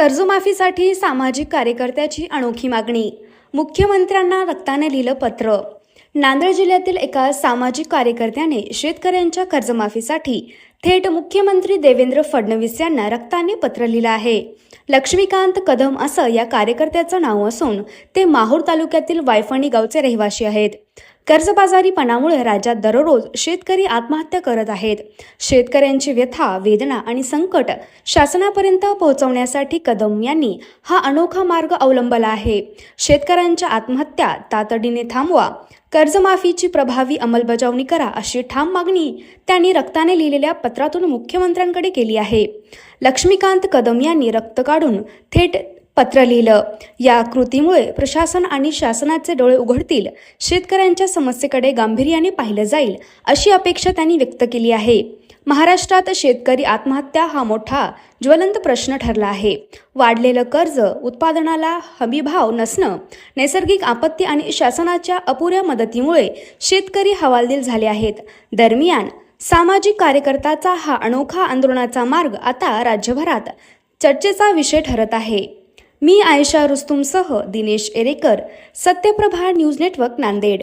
कर्जमाफीसाठी सामाजिक कार्यकर्त्याची अनोखी मागणी. मुख्यमंत्र्यांना रक्ताने लिहिलं पत्र. नांदेड जिल्ह्यातील एका सामाजिक कार्यकर्त्याने शेतकऱ्यांच्या कर्जमाफीसाठी थेट मुख्यमंत्री देवेंद्र फडणवीस यांना रक्ताने पत्र लिहिलं आहे. लक्ष्मीकांत कदम असं या कार्यकर्त्याचं नाव असून ते माहूर तालुक्यातील वायफणी गावचे रहिवासी आहेत. कर्जबाजारीपणामुळे राज्यात दररोज शेतकरी आत्महत्या करत आहेत. शेतकऱ्यांची व्यथा वेदना आणि संकट शासनापर्यंत पोहोचवण्यासाठी कदम यांनी हा अनोखा मार्ग अवलंबला आहे. शेतकऱ्यांच्या आत्महत्या तातडीने थांबवा कर्जमाफीची प्रभावी अंमलबजावणी करा अशी ठाम मागणी त्यांनी रक्ताने लिहिलेल्या पत्रातून मुख्यमंत्र्यांकडे केली आहे. लक्ष्मीकांत कदम यांनी रक्त काढून थेट पत्र लिहिलं. या कृतीमुळे प्रशासन आणि शासनाचे डोळे उघडतील. शेतकऱ्यांच्या समस्येकडे गांभीर्याने पाहिलं जाईल अशी अपेक्षा त्यांनी व्यक्त केली आहे. महाराष्ट्रात शेतकरी आत्महत्या हा मोठा ज्वलंत प्रश्न ठरला आहे. वाढलेलं कर्ज उत्पादनाला हमीभाव नसणं नैसर्गिक आपत्ती आणि शासनाच्या अपुऱ्या मदतीमुळे शेतकरी हवालदिल झाले आहेत. दरम्यान सामाजिक कार्यकर्त्याचा हा अनोखा आंदोलनाचा मार्ग आता राज्यभरात चर्चेचा विषय ठरत आहे. मी आयशा रुस्तुमसह दिनेश एरेकर सत्यप्रभा न्यूज नेटवर्क नांदेड.